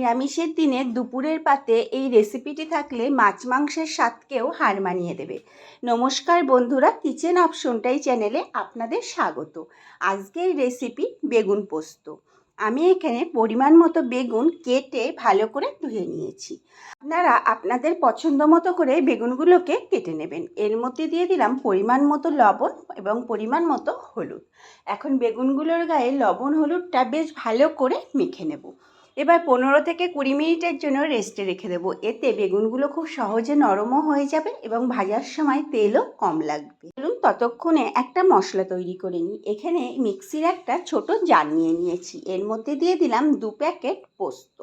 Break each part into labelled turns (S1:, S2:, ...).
S1: নিরামিষের দিনে দুপুরের পাতে এই রেসিপিটি থাকলে মাছ মাংসের স্বাদকেও হার মানিয়ে দেবে। নমস্কার বন্ধুরা কিচেন অপশনটাই চ্যানেলে আপনাদের স্বাগত। আজকের রেসিপি বেগুন পোস্ত। আমি এখানে পরিমাণ মতো বেগুন কেটে ভালো করে ধুয়ে নিয়েছি। আপনারা আপনাদের পছন্দ মতো করে বেগুনগুলোকে কেটে নেবেন। এর মধ্যে দিয়ে দিলাম পরিমাণ মতো লবণ এবং পরিমাণ মতো হলুদ। এখন বেগুনগুলোর গায়ে লবণ হলুদটা বেশ ভালো করে মেখে নেব। এবার পনেরো থেকে কুড়ি মিনিটের জন্য রেস্টে রেখে দেব। এতে বেগুনগুলো খুব সহজে নরমও হয়ে যাবে এবং ভাজার সময় তেলও কম লাগবে। চলুন ততক্ষণে একটা মশলা তৈরি করে নিই। এখানে মিক্সির একটা ছোট জার নিয়ে নিয়েছি। এর মধ্যে দিয়ে দিলাম দু প্যাকেট পোস্ত।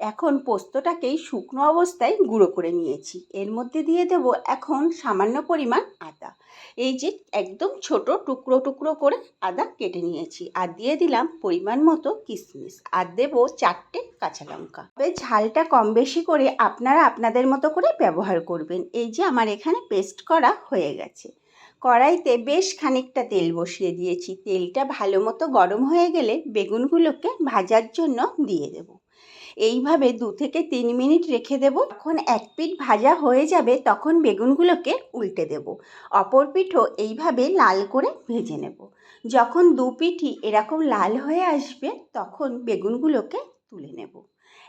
S1: এখন পোস্তটাকেই শুকনো অবস্থায় গুঁড়ো করে নিয়েছি। এর মধ্যে দিয়ে দেব এখন সামান্য পরিমাণ আদা। এই যে একদম ছোট টুকরো টুকরো করে আদা কেটে নিয়েছি আর দিয়ে দিলাম পরিমাণ মতো কিশমিশ আর দেব চারটে কাঁচা লঙ্কা। তবে ঝালটা কম বেশি করে আপনারা আপনাদের মতো করে ব্যবহার করবেন। এই যে আমার এখানে পেস্ট করা হয়ে গেছে। কড়াইতে বেশ খানিকটা তেল বসিয়ে দিয়েছি। তেলটা ভালো মতো গরম হয়ে গেলে বেগুনগুলোকে ভাজার জন্য দিয়ে দেবো। এইভাবে দু থেকে তিন মিনিট রেখে দেব। যখন এক পিঠ ভাজা হয়ে যাবে, তখন বেগুনগুলোকে উল্টে দেব। অপর পিঠও এইভাবে লাল করে ভেজে নেব। যখন দু পিঠই এরকম লাল হয়ে আসবে, তখন বেগুনগুলোকে তুলে নেব।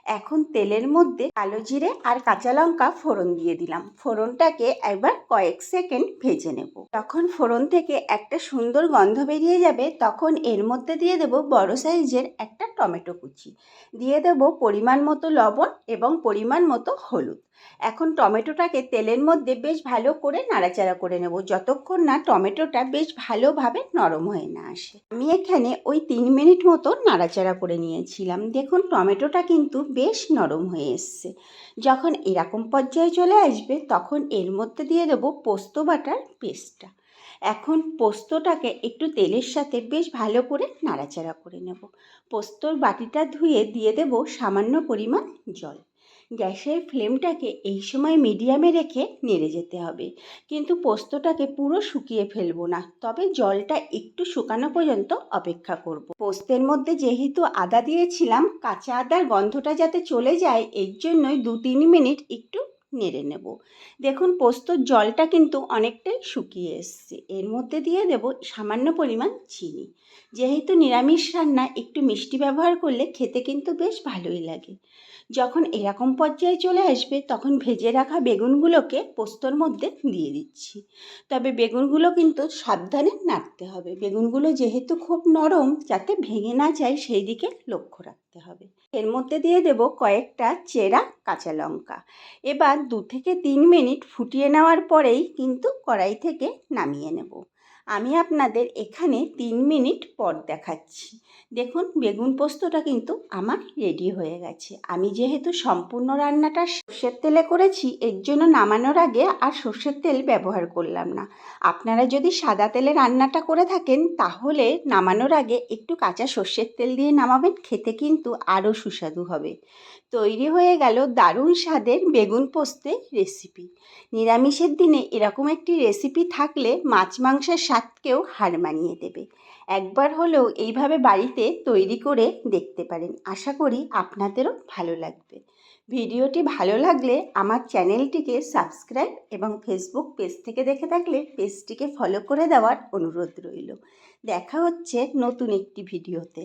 S1: এখন তেলের মধ্যে কালো জিরে আর কাঁচা লঙ্কা ফোড়ন দিয়ে দিলাম। ফোড়নটাকে একবার কয়েক সেকেন্ড ভেজে নেব। যখন ফোড়ন থেকে একটা সুন্দর গন্ধ বেরিয়ে যাবে, তখন এর মধ্যে দিয়ে দেব বড় সাইজের একটা টমেটো কুচি। দিয়ে দেব পরিমাণ মতো লবণ এবং পরিমাণ মতো হলুদ। এখন টমেটোটাকে তেলের মধ্যে বেশ ভালো করে নাড়াচাড়া করে নেব। যতক্ষণ না টমেটোটা বেশ ভালোভাবে নরম হয়ে না আসে। আমি এখানে ওই তিন মিনিট মতো নাড়াচাড়া করে নিয়েছিলাম। দেখুন, টমেটোটা কিন্তু বেশ নরম হয়ে এসছে। যখন এরকম পর্যায়ে চলে আসবে, তখন এর মধ্যে দিয়ে দেবো পোস্ত বাটার পেস্টটা এখন পোস্তটাকে একটু তেলের সাথে বেশ ভালো করে নাড়াচাড়া করে নেব। পোস্তর বাটিটা ধুয়ে দিয়ে দেব সামান্য পরিমাণ জল। গ্যাসের ফ্লেমটাকে এই সময় মিডিয়ামে রেখে নেড়ে যেতে হবে। কিন্তু পোস্তটাকে পুরো শুকিয়ে ফেলব না, তবে জলটা একটু শুকানো পর্যন্ত অপেক্ষা করব। পোস্তের মধ্যে যেহেতু আদা দিয়েছিলাম, কাঁচা আদার গন্ধটা যাতে চলে যায়, এর জন্যই দু তিন মিনিট একটু নেড়ে নেব। দেখুন পোস্তর জলটা কিন্তু অনেকটাই শুকিয়ে এসছে। এর মধ্যে দিয়ে দেব সামান্য পরিমাণ চিনি। যেহেতু নিরামিষ রান্না, একটু মিষ্টি ব্যবহার করলে খেতে কিন্তু বেশ ভালোই লাগে। যখন এরকম পর্যায়ে চলে আসবে, তখন ভেজে রাখা বেগুনগুলোকে পোস্তর মধ্যে দিয়ে দিচ্ছি। তবে বেগুনগুলো কিন্তু সাবধানে নাড়তে হবে। বেগুনগুলো যেহেতু খুব নরম, যাতে ভেঙে না যায়, সেই দিকে লক্ষ্য রাখতে হবে। এর মধ্যে দিয়ে দেব কয়েকটা চেরা কাঁচা লঙ্কা। এবার দু থেকে তিন মিনিট ফুটিয়ে নেওয়ার পরেই কিন্তু কড়াই থেকে নামিয়ে নেব। আমি আপনাদের এখানে তিন মিনিট পর দেখাচ্ছি। দেখুন, বেগুন পোস্তটা কিন্তু আমার রেডি হয়ে গেছে। আমি যেহেতু সম্পূর্ণ রান্নাটা সর্ষের তেলে করেছি, এর জন্য নামানোর আগে আর সর্ষের তেল ব্যবহার করলাম না। আপনারা যদি সাদা তেলে রান্নাটা করে থাকেন, তাহলে নামানোর আগে একটু কাঁচা সর্ষের তেল দিয়ে নামাবেন, খেতে কিন্তু আরও সুস্বাদু হবে। তৈরি হয়ে গেল দারুণ স্বাদের বেগুন পোস্তের রেসিপি নিরামিষের দিনে এরকম একটি রেসিপি থাকলে মাছ, মাংসের স্বাদকেও হার মানিয়ে দেবে। একবার হলেও এইভাবে বাড়িতে তৈরি করে দেখতে পারেন। আশা করি আপনাদেরও ভালো লাগবে। ভিডিওটি ভালো লাগলে আমার চ্যানেলটিকে সাবস্ক্রাইব এবং ফেসবুক পেজ থেকে দেখে থাকলে পেজটিকে ফলো করে দেওয়ার অনুরোধ রইল। দেখা হচ্ছে নতুন একটি ভিডিওতে।